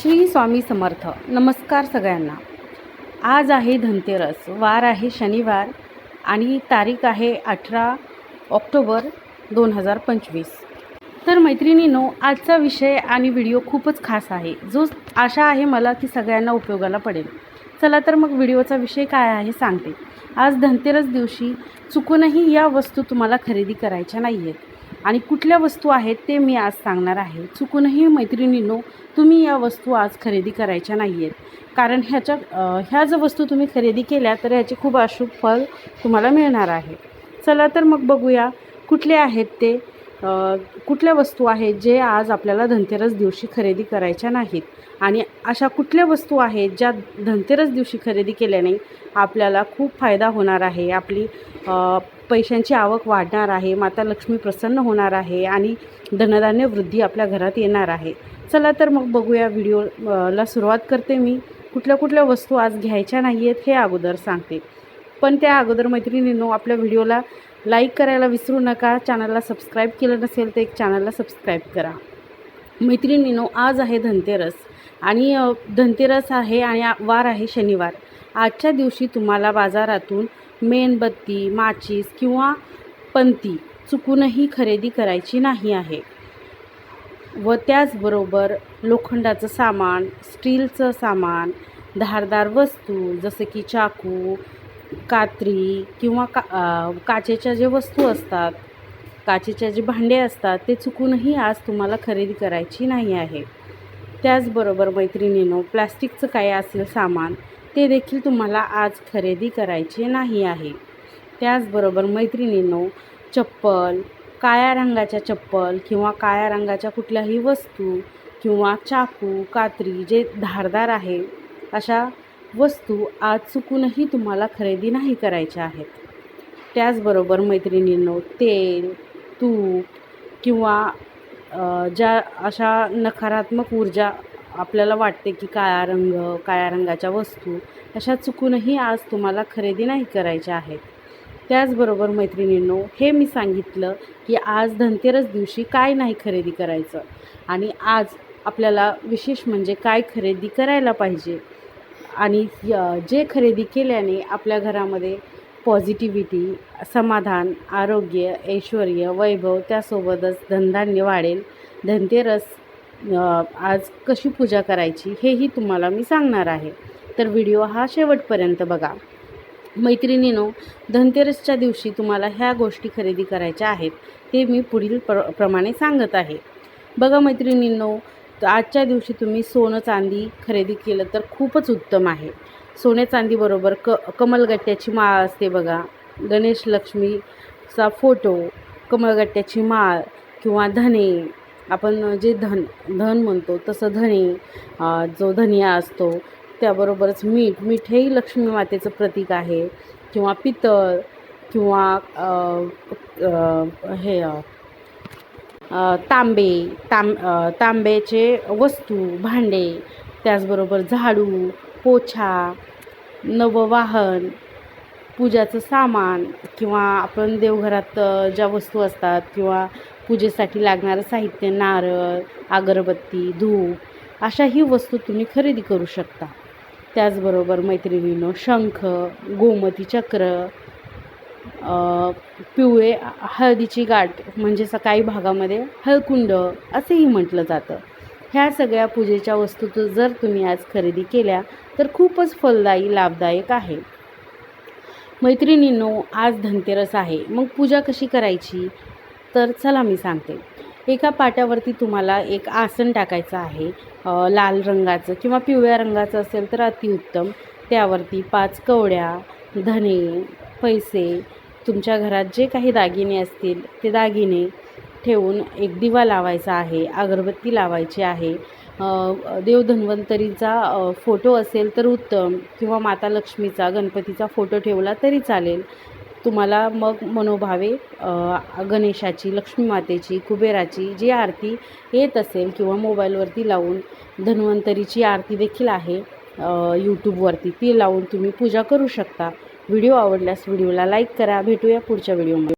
श्री स्वामी समर्थ. नमस्कार सगळ्यांना. आज आहे धनतेरस वार आहे शनिवार आणि तारीख आहे अठरा ऑक्टोबर दोन हजार पंचवीस. तर मैत्रिणींनो आजचा विषय आणि व्हिडिओ खूपच खास आहे. जो आशा आहे मला की सगळ्यांना उपयोगाला पडेल. चला तर मग व्हिडिओचा विषय काय आहे सांगते. आज धनतेरस दिवशी चुकूनही या वस्तू तुम्हाला खरेदी करायच्या नाही आहेत आणि कुठल्या वस्तू आहेत ते मी आज सांगणार आहे. चुकूनही मैत्रिणींनो तुम्ही या वस्तू आज खरेदी करायच्या नाही आहेत कारण ह्याच्या ह्या जर वस्तू तुम्ही खरेदी केल्या तर ह्याचे खूप अशुभ फल तुम्हाला मिळणार आहे. चला तर मग बघूया कुठले आहेत ते कुठल्या वस्तू आहेत जे आज आपल्याला धनतेरस दिवशी खरेदी करायच्या नाहीत. आणि अशा कुठल्या वस्तू आहेत ज्या धनतेरस दिवशी खरेदी केल्याने आपल्याला खूप फायदा होणार आहे. आपली पैशांची आवक वाढणार आहे माता लक्ष्मी प्रसन्न होणार आहे आणि धनधान्य वृद्धी आपल्या घरात येणार आहे. चला तर मग बघूया व्हिडिओ ला सुरुवात करते मी. कुठल्या कुठल्या वस्तू आज घ्यायच्या नाही आहेत हे अगोदर सांगते. पण त्या अगोदर मैत्रिणींनो आपल्या व्हिडिओला लाईक करायला विसरू नका. चॅनलला सबस्क्राईब केलं नसेल तर एक चॅनलला सबस्क्राईब करा. मैत्रिणींनो आज आहे धनतेरस. आणि धनतेरस आहे आणि वार आहे शनिवार. आजच्या दिवशी तुम्हाला बाजारातून मेणबत्ती माचीस किंवा पंती चुकूनही खरेदी करायची नाही आहे. व त्याचबरोबर लोखंडाचं सामान स्टीलचं सामान धारदार वस्तू जसे की चाकू कात्री किंवा का काचेच्या जे वस्तू असतात काचेच्या जे भांडे असतात ते चुकूनही आज तुम्हाला खरेदी करायची नाही आहे. त्याचबरोबर मैत्रिणीनो प्लॅस्टिकचं काय असेल सामान ते देखील तुम्हाला आज खरेदी करायचे नाही आहे. त्याचबरोबर मैत्रिणींनो चप्पल काळ्या रंगाच्या चप्पल किंवा काळ्या रंगाच्या कुठल्याही वस्तू किंवा चाकू कात्री जे धारदार आहे अशा वस्तू आज चुकूनही तुम्हाला खरेदी नाही करायच्या आहेत. त्याचबरोबर मैत्रिणींनो तेल तूप किंवा ज्या अशा नकारात्मक ऊर्जा आपल्याला वाटते की काळा रंग काळ्या रंगाच्या वस्तू अशा चुकूनही आज तुम्हाला खरेदी नाही करायच्या आहेत. त्याचबरोबर मैत्रिणींनो हे मी सांगितलं की आज धनतेरस दिवशी काय नाही खरेदी करायचं आणि आज आपल्याला विशेष म्हणजे काय खरेदी करायला पाहिजे आणि य- जे खरेदी केल्याने आपल्या घरामध्ये पॉझिटिव्हिटी समाधान आरोग्य ऐश्वर वैभव त्यासोबतच धनधान्य वाढेल. धनतेरस आज कशी पूजा करायची हेही तुम्हाला मी सांगणार आहे. तर व्हिडिओ हा शेवटपर्यंत बघा. मैत्रिणीनो धनतेरसच्या दिवशी तुम्हाला ह्या गोष्टी खरेदी करायच्या आहेत ते मी पुढील प्र प्रमाणे सांगत आहे. बघा मैत्रिणींनो आजच्या दिवशी तुम्ही सोनं चांदी खरेदी केलं तर खूपच उत्तम आहे. सोने चांदीबरोबर क कमलगट्ट्याची माळ असते बघा. गणेश लक्ष्मीचा फोटो कमलगट्ट्याची माळ किंवा धने आपण जे धन धन म्हणतो तसं धने जो धनिया असतो त्याबरोबरच मीठ. मीठ हेही लक्ष्मी मातेचं प्रतीक आहे. किंवा पितळ किंवा हे तांबे तांब तांब्याचे वस्तू भांडे त्याचबरोबर झाडू पोछा नववाहन पूजाचं सामान किंवा आपण देवघरात ज्या वस्तू असतात किंवा पूजेसाठी लागणारं साहित्य नारळ अगरबत्ती धूप अशाही वस्तू तुम्ही खरेदी करू शकता. त्याचबरोबर मैत्रिणीनो शंख गोमती चक्र पिवळे हळदीची गाठ म्हणजे सकाळी भागामध्ये हळकुंड असेही म्हटलं जातं. ह्या सगळ्या पूजेच्या वस्तू जर तुम्ही आज खरेदी केल्या तर खूपच फलदायी लाभदायक आहे. मैत्रिणींनो आज धनतेरस आहे. मग पूजा कशी करायची? तर चला मी सांगते. एका पाट्यावरती तुम्हाला एक आसन टाकायचं आहे लाल रंगाचं किंवा पिवळ्या रंगाचं असेल तर अतिउत्तम. त्यावरती पाच कवड्या धने पैसे तुमच्या घरात जे काही दागिने असतील ते दागिने ठेवून एक दिवा लावायचा आहे अगरबत्ती लावायची आहे. देवधन्वंतरीचा देव धन्वंतरीचा फोटो असेल तर उत्तम किंवा माता लक्ष्मीचा गणपतीचा फोटो ठेवला तरी चालेल. तुम्हाला मग मनोभावे गणेशाची लक्ष्मी मातेची कुबेराची जी आरती येत असेल किंवा मोबाईलवरती लावून धन्वंतरीची आरती देखील आहे यूट्यूबवरती ती लावून तुम्ही पूजा करू शकता. व्हिडिओ आवडल्यास व्हिडिओला लाईक करा. भेटूया पुढच्या व्हिडिओमध्ये.